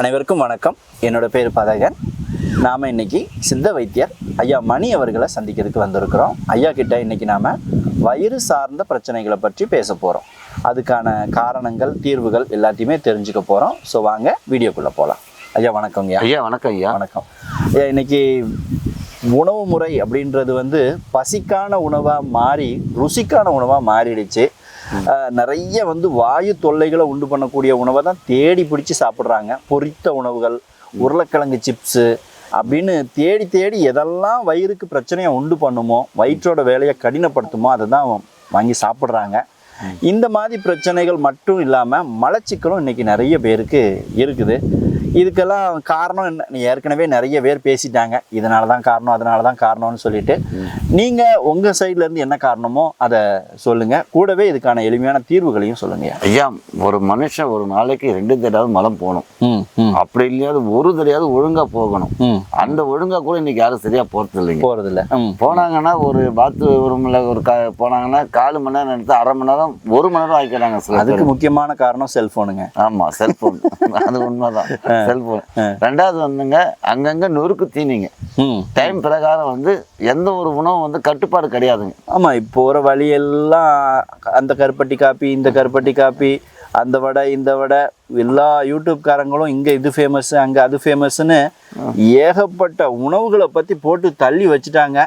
அனைவருக்கும் வணக்கம். என்னோட பேர் பதகன். நாம் இன்னைக்கு சித்த வைத்தியர் ஐயா மணி அவர்களை சந்திக்கிறதுக்கு வந்திருக்கிறோம். ஐயா கிட்ட இன்னைக்கு நாம் வயிறு சார்ந்த பிரச்சனைகளை பற்றி பேச போகிறோம் அதுக்கான காரணங்கள் தீர்வுகள் எல்லாத்தையுமே தெரிஞ்சுக்க போகிறோம் ஸோ வாங்க வீடியோக்குள்ளே போகலாம் ஐயா வணக்கங்க ஐயா. வணக்கம் ஐயா. வணக்கம். ஐயா இன்னைக்கு உணவு முறை அப்படின்றது வந்து பசிக்கான உணவாக மாறி ருசிக்கான உணவாக மாறிடுச்சு. நிறைய வந்து வாயு தொல்லைகளை உண்டு பண்ணக்கூடிய உணவை தான் தேடி பிடிச்சி சாப்பிட்றாங்க. பொரித்த உணவுகள் உருளைக்கிழங்கு சிப்ஸு அப்படின்னு தேடி தேடி எதெல்லாம் வயிறுக்கு பிரச்சனையை உண்டு பண்ணுமோ வயிற்றோட வேலையை கடினப்படுத்துமோ அதை தான் வாங்கி சாப்பிட்றாங்க. இந்த மாதிரி பிரச்சனைகள் மட்டும் இல்லாமல் மலச்சிக்கலும் இன்றைக்கி நிறைய பேருக்கு இருக்குது. இதுக்கெல்லாம் காரணம் என்ன? நீ ஏற்கனவே நிறைய பேர் பேசிட்டாங்க. இதனால தான் காரணம் அதனால தான் காரணம்னு சொல்லிட்டு. நீங்கள் உங்கள் சைட்லேருந்து என்ன காரணமோ அதை சொல்லுங்கள் கூடவே இதுக்கான எளிமையான தீர்வுகளையும் சொல்லுங்க. ஐயா ஒரு மனுஷன் ஒரு நாளைக்கு ரெண்டு தடையாவது மலம் போகணும். அப்படி இல்லையாவது ஒரு தடையாவது ஒழுங்கா போகணும். அந்த ஒழுங்கா கூட இன்னைக்கு யாரும் சரியா போறது இல்லைங்க. போகிறதில்ல ம். போனாங்கன்னா ஒரு பாத்து ரூம்ல ஒரு கா போனாங்கன்னா காலு மணி நேரம் எடுத்து அரை மணி நேரம் ஒரு மணி நேரம் ஆக்கிடுறாங்க அதுக்கு. முக்கியமான காரணம் செல்ஃபோனுங்க ஆமா செல்போன் அது உண்மைதான். செல்போன். ரெண்டாவது வந்துங்க அங்கங்க நொறுக்கு தீனிங்க. டைம் பிரகாரம் வந்து எந்த ஒரு உணவும் வந்து கட்டுப்பாடு கிடையாதுங்க. ஆமாம் இப்போ வழியெல்லாம் அந்த கருப்பட்டி காப்பி இந்த கருப்பட்டி காப்பி அந்த வடை இந்த வடை எல்லா யூடியூப்காரங்களும் இங்கே இது ஃபேமஸ் அங்கே அது ஃபேமஸ்னு ஏகப்பட்ட உணவுகளை பற்றி போட்டு தள்ளி வச்சுட்டாங்க.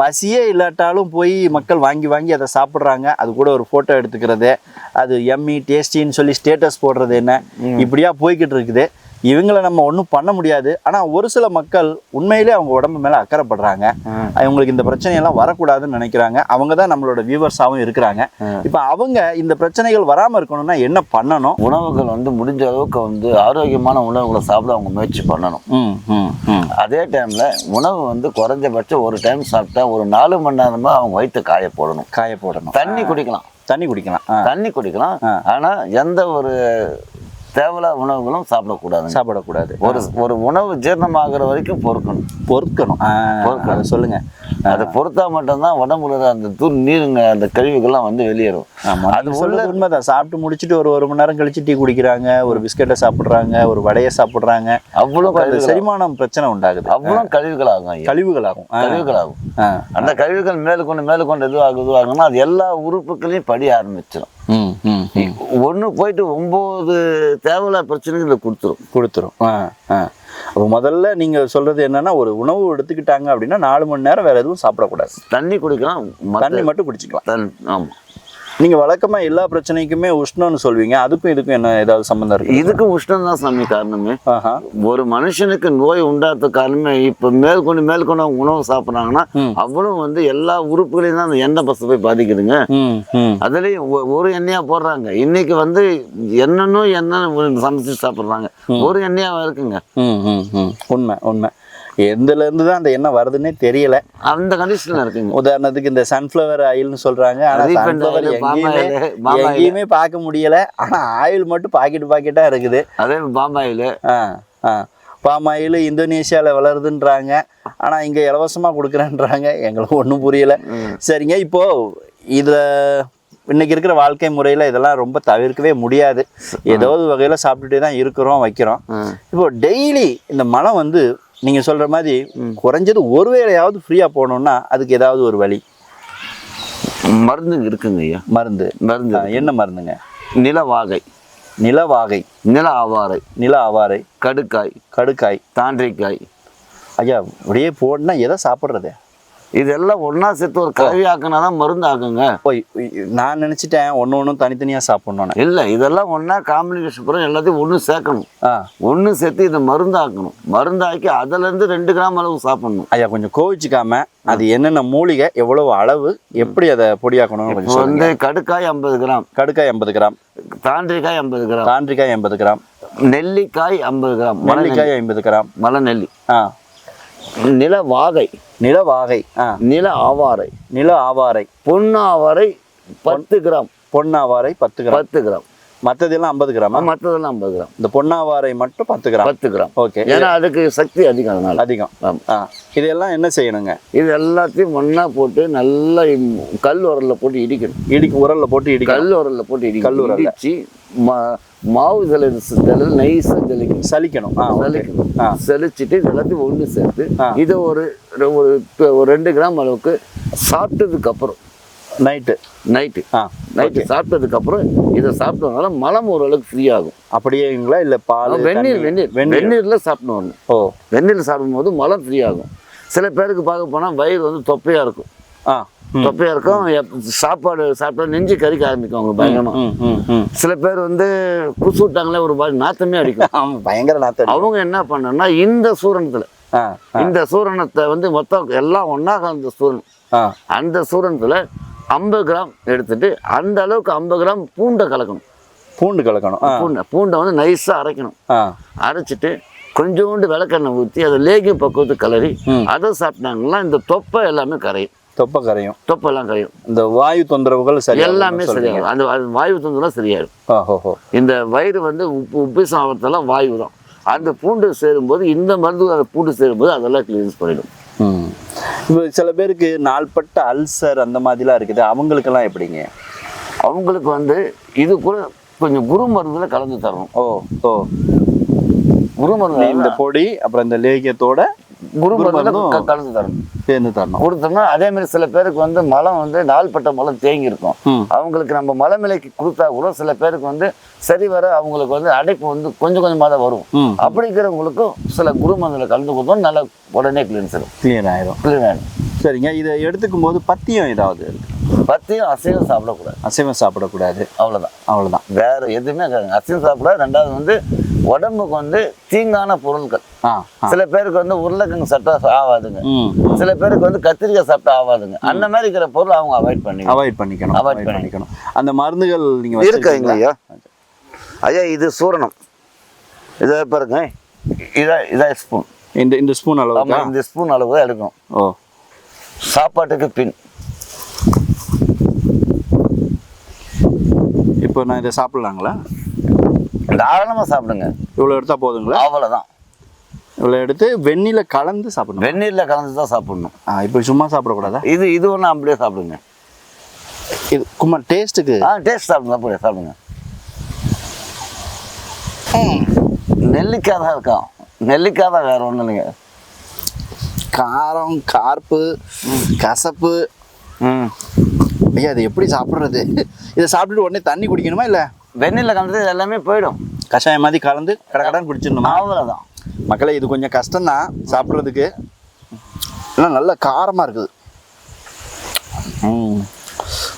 பசியே இல்லாட்டாலும் போய் மக்கள் வாங்கி வாங்கி அதை சாப்பிட்றாங்க. அது கூட ஒரு ஃபோட்டோ எடுத்துக்கிறது. அது எம்மி டேஸ்டின்னு சொல்லி ஸ்டேட்டஸ் போடுறது என்ன? இப்படியா போய்கிட்டு இருக்குது. இவங்கள நம்ம ஒன்றும் பண்ண முடியாது. ஆனால் ஒரு சில மக்கள் உண்மையிலே அவங்க உடம்பு மேலே அக்கறைப்படுறாங்க. அவங்களுக்கு இந்த பிரச்சனையெல்லாம் வரக்கூடாதுன்னு நினைக்கிறாங்க. அவங்க தான் நம்மளோட வியூவர்ஸாகவும் இருக்கிறாங்க. இப்போ அவங்க இந்த பிரச்சனைகள் வராமல் இருக்கணும்னா என்ன பண்ணணும்? உணவுகள் வந்து முடிஞ்ச அளவுக்கு வந்து ஆரோக்கியமான உணவுகளை சாப்பிட அவங்க முயற்சி பண்ணணும். அதே டைம்ல உணவு வந்து குறைஞ்சபட்சம் ஒரு டைம் சாப்பிட்டா ஒரு நாலு மணி நேரமா அவங்க வயிற்று காய போடணும். காய போடணும். தண்ணி குடிக்கலாம். தண்ணி குடிக்கலாம். தண்ணி குடிக்கலாம். ஆ. ஆனா எந்த ஒரு தேவையில்லாத உணவுகளும் சாப்பிடக்கூடாதுங்க. சாப்பிடக்கூடாது. ஒரு ஒரு உணவு ஜீரணமாகிற வரைக்கும் பொறுக்கணும். பொறுக்கணும். பொறுக்கணும். சொல்லுங்க. அதை பொறுத்தா மட்டும்தான் உடம்புல அந்த தூள் நீருங்க அந்த கழிவுகள்லாம் வந்து வெளியேறும். அது சொல்றது உண்மைதான். சாப்பிட்டு முடிச்சுட்டு ஒரு ஒரு மணி நேரம் கழிச்சு டீ குடிக்கிறாங்க ஒரு பிஸ்கெட்டை சாப்பிட்றாங்க ஒரு வடையை சாப்பிட்றாங்க. அவ்வளோ கழிவுகள் செரிமானம் பிரச்சனை உண்டாகுது. அவ்வளோ கழிவுகளாகும் ஐயா. கழிவுகளாகும். ஆ, கழிவுகளாகும். ஆ. அந்த கழிவுகள் மேலுக்கொண்டு மேலுக்கொண்டு எதுவாகும் இதுவாகும்னா அது எல்லா உறுப்புகளையும் படிய ஆரம்பிச்சிடும். ஒன்று போயிட்டு ஒம்பது தேவையில்லாத பிரச்சனைகளை கொடுத்துரும். கொடுத்துரும். அப்போ முதல்ல நீங்கள் சொல்றது என்னன்னா ஒரு உணவு எடுத்துக்கிட்டாங்க அப்படின்னா நாலு மணி நேரம் வேற எதுவும் சாப்பிடக்கூடாது. தண்ணி குடிக்கலாம் தண்ணி மட்டும் குடிச்சிக்கலாம். தண்ணி ஆமாம் நீங்க வழக்கமா எல்லா பிரச்சனைக்குமே உஷ்ணம்னு சொல்வீங்க. அதுக்கும் இதுக்கும் என்ன ஏதாவது சம்மந்தம் இருக்கு? இதுக்கு உஷ்ணம் தான் சாமி காரணமே. ஒரு மனுஷனுக்கு நோய் உண்டாத காரணமே இப்போ மேற்கொண்டு மேற்கொண்டு அவங்க உணவு சாப்பிட்றாங்கன்னா. அவ்வளவு வந்து எல்லா உறுப்புகளையும் தான் அந்த எண்ணெய் பசு போய் பாதிக்குதுங்க. அதுலேயும் ஒரு எண்ணெயா போடுறாங்க. இன்னைக்கு வந்து என்னென்னும் எண்ணெய் சமைச்சு சாப்பிட்றாங்க. ஒரு எண்ணெயாவா இருக்குங்க. உண்மை உண்மை. எதுல இருந்து தான் அந்த எண்ணெய் வருதுன்னே தெரியல. அந்த கண்டிஷன்ல இருக்குங்க. உதாரணத்துக்கு இந்த சன்ஃப்ளவர் ஆயில்னு சொல்றாங்க. ஆனா Refined sunflower oil, palm எங்கேயுமே பார்க்க முடியல. ஆனா ஆயில் மட்டும் பாக்கெட் பாக்கெட்டா இருக்குது. அதே பாமாயில் ஆ ஆ. பாம் ஆயில் இந்தோனேஷியாவில் வளருதுன்றாங்க. ஆனால் இங்கே இலவசமாக கொடுக்குறேன்றாங்க. எங்களுக்கு ஒன்றும் புரியல. சரிங்க இப்போ இதில் இன்னைக்கு இருக்கிற வாழ்க்கை முறையில் இதெல்லாம் ரொம்ப தவிர்க்கவே முடியாது. ஏதோ ஒரு வகையில் சாப்பிட்டுட்டே தான் இருக்கிறோம் வைக்கிறோம். இப்போ டெய்லி இந்த மனம் வந்து நீங்கள் சொல்கிற மாதிரி குறைஞ்சது ஒரு வேளையாவது ஃப்ரீயாக போகணுன்னா அதுக்கு ஏதாவது ஒரு வழி. மருந்து இருக்குங்க ஐயா. மருந்து. மருந்து என்ன மருந்துங்க? நிலவாகை நிலவாகை நில ஆவாரை. நில ஆவாரை. கடுக்காய். கடுக்காய். தாண்டிக்காய். ஐயா அப்படியே போடனா எதை சாப்பிட்றது? இதெல்லாம் ஒண்ணா சேர்த்து ஒரு கலவி ஆக்குனா தான் மருந்து ஆக்குங்க. நான் நினச்சிட்டேன் ஒன்று ஒன்றும் தனித்தனியாக சாப்பிட்ணுன்னு இல்ல இதெல்லாம் ஒண்ணா காம்பினேஷன் பூரா எல்லாத்தையும் ஒண்ணு சேர்க்கணும். ஒண்ணு சேர்த்து இதை மருந்தாக்கணும் மருந்தாக்கி அதுல இருந்து ரெண்டு கிராம் அளவு சாப்பிடணும். ஐயா கொஞ்சம் கோவிச்சுக்காம அது என்னென்ன மூலிகை எவ்வளவு அளவு எப்படி அதை சொல்லுங்க வந்து கடுக்காய் ஐம்பது கிராம். கடுக்காய் எண்பது கிராம். தாண்டிக்காய் ஐம்பது கிராம். தாண்டிக்காய் எண்பது கிராம். நெல்லிக்காய் ஐம்பது கிராம். மலை நெல்லிக்காய் ஐம்பது கிராம். மலை நெல்லி. ஆ. நில வாகை நில வாகை நில ஆவாரை. நில ஆவாரை. பொன்னாவாரை பத்து கிராம். பொன்னாவாரை பத்து கிராம். பத்து கிராம். மற்றதெல்லாம் ஐம்பது கிராமா? மற்றதெல்லாம் ஐம்பது கிராம். இந்த பொன்னாவாரை மட்டும் பத்து கிராம். பத்து கிராம். ஓகே. ஏன்னா அதுக்கு சக்தி அதிகம் அதனால. அதிகம். இதெல்லாம் என்ன செய்யணுங்க? இது எல்லாத்தையும் ஒண்ணா போட்டு நல்லா கல் உரல்ல போட்டு இடிக்கணும். இடிக்கு உரல்ல போட்டு இடிக்கணும். கல் உரல்ல போட்டு கல் இடிக்கணும் உரல்ல. இடிச்சு மா- மாவு தெளிச்சு நைஸா தெளிக்கணும் சலிக்கணும். செழிச்சிட்டு இது எல்லாத்தையும் ஒன்று சேர்த்து. இதை ஒரு ஒரு ரெண்டு கிராம் அளவுக்கு சாப்பிட்டதுக்கு அப்புறம் நைட்டு. நைட்டு. ஆ. நைட்டு சாப்பிட்டதுக்கு அப்புறம் இதை சாப்பிட்டதுனால மலம் ஓரளவுக்கு ஃப்ரீ ஆகும். அப்படியேங்களா? இல்ல பால் வெந்நீர்? வெந்நீர். வெந்நீர். வெந்நீர்ல சாப்பிடணும். ஓ. வெந்நீர் சாப்பிடும்போது மலம் ஃப்ரீ ஆகும். சில பேருக்கு பார்க்க போனா வயிறு வந்து தொப்பையா இருக்கும். ஆ ம், தொப்பையா இருக்கும். சாப்பாடு சாப்பிட்டா நெஞ்சு கறிக்க ஆரம்பிக்கும் அவங்க பயங்கரமா. ம் ம் ம் சில பேர் வந்து குசு விட்டாங்களே ஒரு மாதிரி நாத்தமே அடிக்கும். பயங்கர நாத்தம் அவங்க என்ன பண்ணணும்னா இந்த சூரணத்துல இந்த சூரணத்தை வந்து மொத்தம் எல்லாம் ஒன்றா கலந்த சூரணம். அந்த சூரணத்துல ஐம்பது கிராம் எடுத்துட்டு அந்த அளவுக்கு ஐம்பது கிராம் பூண்டை கலக்கணும். பூண்டு கலக்கணும். பூண்டை பூண்டை வந்து நைஸாக அரைக்கணும். அரைச்சிட்டு கொஞ்சோண்டு விளக்கெண்ணெய் ஊற்றி அதை லேகியம் பக்குவத்துக்கு கலரி. அதை சாப்பிட்டாங்கன்னா இந்த தொப்பை எல்லாமே கரையும். தொப்பை கரையும். தொப்பை எல்லாம் கரையும். இந்த வாயு தொந்தரவுகள் சரி எல்லாமே சரியாகும். அந்த வாயு தொந்தெல்லாம் சரியாயிடும். இந்த வயிறு வந்து உப்பு உப்பிசம் ஆகிறதெல்லாம் வாயு தான். அந்த பூண்டு சேரும்போது இந்த மருந்து அந்த பூண்டு சேரும்போது அதெல்லாம் கிளீன்ஸ் பண்ணிடும். இப்போ சில பேருக்கு நாள்பட்ட அல்சர் அந்த மாதிரிலாம் இருக்குது. அவங்களுக்கெல்லாம் எப்படிங்க? அவங்களுக்கு வந்து இது கூட கொஞ்சம் குரு மருந்துல கலந்து தரணும். ஓ ஓ. குரு மருந்து இந்த பொடி அப்புறம் இந்த லேகியத்தோட குரு மருந்தும் கலந்து தரணும். சேர்ந்து தரணும். கொடுத்தோம்னா அதே மாதிரி சில பேருக்கு வந்து மலம் வந்து நாள்பட்ட மலம் தேங்கி இருக்கும். அவங்களுக்கு நம்ம மலமிலைக்கு கொடுத்தா கூட சில பேருக்கு வந்து சரி வர அவங்களுக்கு வந்து அடைப்பு வந்து கொஞ்சம் கொஞ்சமாக தான் வரும். அப்படிங்கிறவங்களுக்கும் சில குரு மருந்துல கலந்து கொடுத்தோம் நல்லா உடனே கிளீன்ஸ் ஆகும் கிளியர் ஆயிரும். கிளீன் ஆகிடும் சரிங்க. இதை எடுத்துக்கும் போது பத்தியம் ஏதாவது இருக்கு? பத்தியும் அசைவம் சாப்பிடக்கூடாது. அசைவம் சாப்பிடக்கூடாது. அவ்வளோதான் அவ்வளோதான் வேற எதுவுமே. அசைவம் சாப்பிடாது ரெண்டாவது வந்து உடம்புக்கு வந்து தீங்கான பொருட்கள். சில பேருக்கு வந்து உருளைக்கிழங்கு சாப்பிட்டா ஆகாதுங்க சில பேருக்கு வந்து கத்திரிக்காய் சாப்பிட்டா ஆகாதுங்க அந்த மாதிரி இருக்கிற பொருள் அவங்க அவாய்ட் பண்ணி அவாய்ட் பண்ணிக்கணும். அவாய்ட் பண்ணிக்கணும். அந்த மருந்துகள் நீங்க இருக்காங்க? ஐயா? ஐயா இது சூரணம். இதை பாருங்க? இதா இதா ஸ்பூன் இந்த இந்த ஸ்பூன் ஆமாம் இந்த ஸ்பூன் அளவு தான் எடுக்கணும் ஓ. சாப்பாட்டுக்கு பின். இப்போ நான் இதை சாப்பிடலாங்களா? தாராளமாக சாப்பிடுங்க. இவ்வளோ எடுத்தா போதுங்களா? அவ்வளோதான் இவ்வளோ எடுத்து வெந்நில கலந்து சாப்பிடணும். வெந்நீரில் கலந்து தான் சாப்பிடணும். ஆ இப்போ சும்மா சாப்பிடக்கூடாதா? இது இது ஒன்று அப்படியே சாப்பிடுங்க. இது கும்மா டேஸ்ட்டுக்கு. ஆ டேஸ்ட் சாப்பிடுங்க அப்படியே சாப்பிடுங்க. நெல்லிக்காய் தான் இருக்கும் நெல்லிக்காய் தான் வேற ஒன்றும் இல்லைங்க. காரம் கார்ப்பு கசப்பு. ம். ஐயா இது எப்படி சாப்பிட்றது? இதை சாப்பிட்டுட்டு உடனே தண்ணி குடிக்கணுமா இல்லை? வெந்நீரில் கலந்து எல்லாமே போயிடும். கஷாயம் மாதிரி கலந்து கடை கடன் குடிச்சிடணுமா அவ்வளோதான் மக்களே இது கொஞ்சம் கஷ்டம்தான் சாப்பிட்றதுக்கு. ஆனால் நல்ல காரமாக இருக்குது.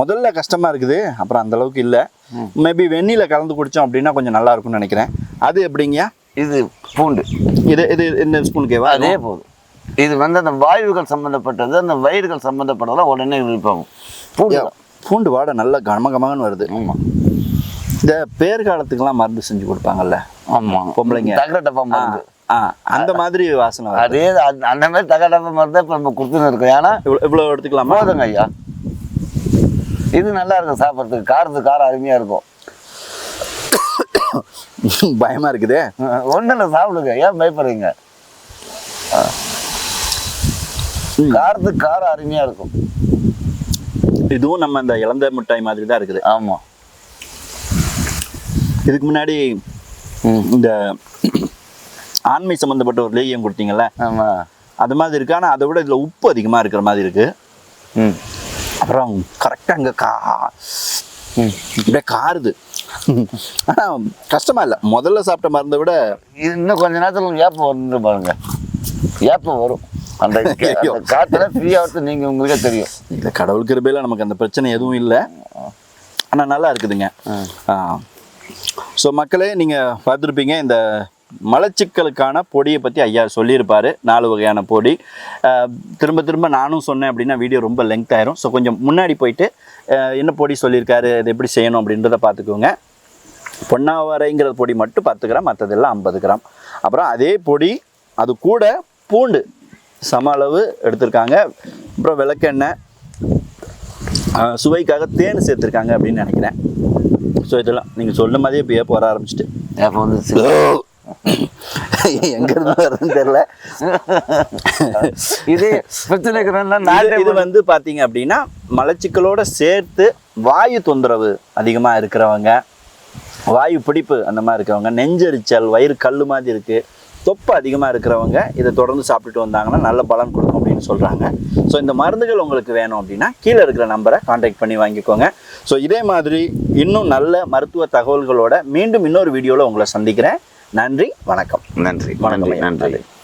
முதல்ல கஷ்டமாக இருக்குது அப்புறம் அந்த அளவுக்கு இல்லை. மேபி வெந்நில கலந்து குடித்தோம் அப்படின்னா கொஞ்சம் நல்லா இருக்கும்னு நினைக்கிறேன். அது எப்படிங்கய்யா இது பூண்டு. இது இது இந்த ஸ்பூன் கேவா அதே போதும். இது வந்து அந்த வாயுகள் சம்மந்தப்பட்டது அந்த வயிறுகள் சம்மந்தப்பட்டதெல்லாம் உடனே விழிப்பாகும். பூண்டு. பூண்டு வாடை நல்லா கம கமகன்னு வருது. ஆமாம் இந்த பேர் காலத்துக்கெல்லாம் மருந்து செஞ்சு கொடுப்பாங்கல்ல? ஆமாம் பொம்பளைங்க. தகர டப்பா மருந்து. ஆ அந்த மாதிரி வாசனை அதே அந்த- மாதிரி தகர டப்பா மருந்து இப்போ நம்ம கொடுத்துன்னு இருக்கோம். ஏன்னா இவ்வளோ இவ்வளோ எடுத்துக்கலாமா? போதுங்க ஐயா. இது நல்லா இருக்கும் சாப்பிட்றதுக்கு. காரத்துக்கு காரம் அருமையாக இருக்கும். பயமா இருக்குதே. ஒன்றும் இல்லை சாப்பிடுங்க. ஏன் பயப்படுறீங்க. காரத்துக்கு காரம் அருமையாக இருக்கும். இதுவும் நம்ம இந்த இளந்த மிட்டாய் மாதிரி தான் இருக்குது. ஆமாம் இதுக்கு முன்னாடி இந்த ஆண்மை சம்மந்தப்பட்ட ஒரு லேகியம் கொடுத்தீங்கல்ல? ஆமாம் அது மாதிரி இருக்கு. ஆனால் அதை விட இதில் உப்பு அதிகமாக இருக்கிற மாதிரி இருக்கு. ம். அப்புறம் கரெக்டாக அங்கே கா அப்படியே காருது. ஆனால் கஷ்டமா இல்லை. முதல்ல சாப்பிட்ட மருந்தை விட இன்னும் கொஞ்ச நேரத்தில் ஏப்பம் வந்து பாருங்க. ஏப்பம் வரும். அந்த காத்துல ஃப்ரீயாக நீங்கள் உங்களுக்கே தெரியும். இல்லை கடவுள் கிருபையில் நமக்கு அந்த பிரச்சனை எதுவும் இல்லை. ஆனால் நல்லா இருக்குதுங்க. ஸோ மக்களே நீங்கள் பார்த்துருப்பீங்க இந்த மலச்சிக்கலுக்கான பொடியை பற்றி ஐயா சொல்லியிருப்பார். நாலு வகையான பொடி. திரும்ப திரும்ப நானும் சொன்னேன் அப்படின்னா வீடியோ ரொம்ப லெங்க் ஆயிரும். ஸோ கொஞ்சம் முன்னாடி போயிட்டு என்ன பொடி சொல்லியிருக்காரு இது எப்படி செய்யணும் அப்படின்றத பார்த்துக்கோங்க. பொன்னாவரைங்கிற பொடி மட்டும் பத்து கிராம் மற்றதெல்லாம் ஐம்பது கிராம். அப்புறம் அதே பொடி அது கூட பூண்டு சம அளவு எடுத்திருக்காங்க. அப்புறம் விளக்கெண்ணெய் சுவைக்காக தேன் சேர்த்துருக்காங்க அப்படின்னு நினைக்கிறேன். ஸோ இதெல்லாம் நீங்கள் சொன்ன மாதிரியே இப்பயே போற ஆரம்பிச்சிட்டு. அப்போ வந்து வருதுன்னு தெரியல. இது பிரச்சனை இது- வந்து பாத்தீங்க அப்படின்னா மலச்சிக்கலோட சேர்த்து வாயு தொந்தரவு அதிகமா இருக்கிறவங்க வாயு பிடிப்பு அந்த மாதிரி இருக்கிறவங்க நெஞ்செரிச்சல் வயிறு கல் மாதிரி இருக்கு தொப்பை அதிகமாக இருக்கிறவங்க இதை தொடர்ந்து சாப்பிட்டுட்டு வந்தாங்கன்னா நல்ல பலன் கொடுக்கும். அப்படின்னு சொல்கிறாங்க ஸோ இந்த மருந்துகள் உங்களுக்கு வேணும் அப்படின்னா கீழே இருக்கிற நம்பரை காண்டாக்ட் பண்ணி வாங்கிக்கோங்க. ஸோ இதே மாதிரி இன்னும் நல்ல மருத்துவ தகவல்களோட மீண்டும் இன்னொரு வீடியோவில் உங்களை சந்திக்கிறேன். நன்றி வணக்கம். நன்றி வணக்கம் நன்றி.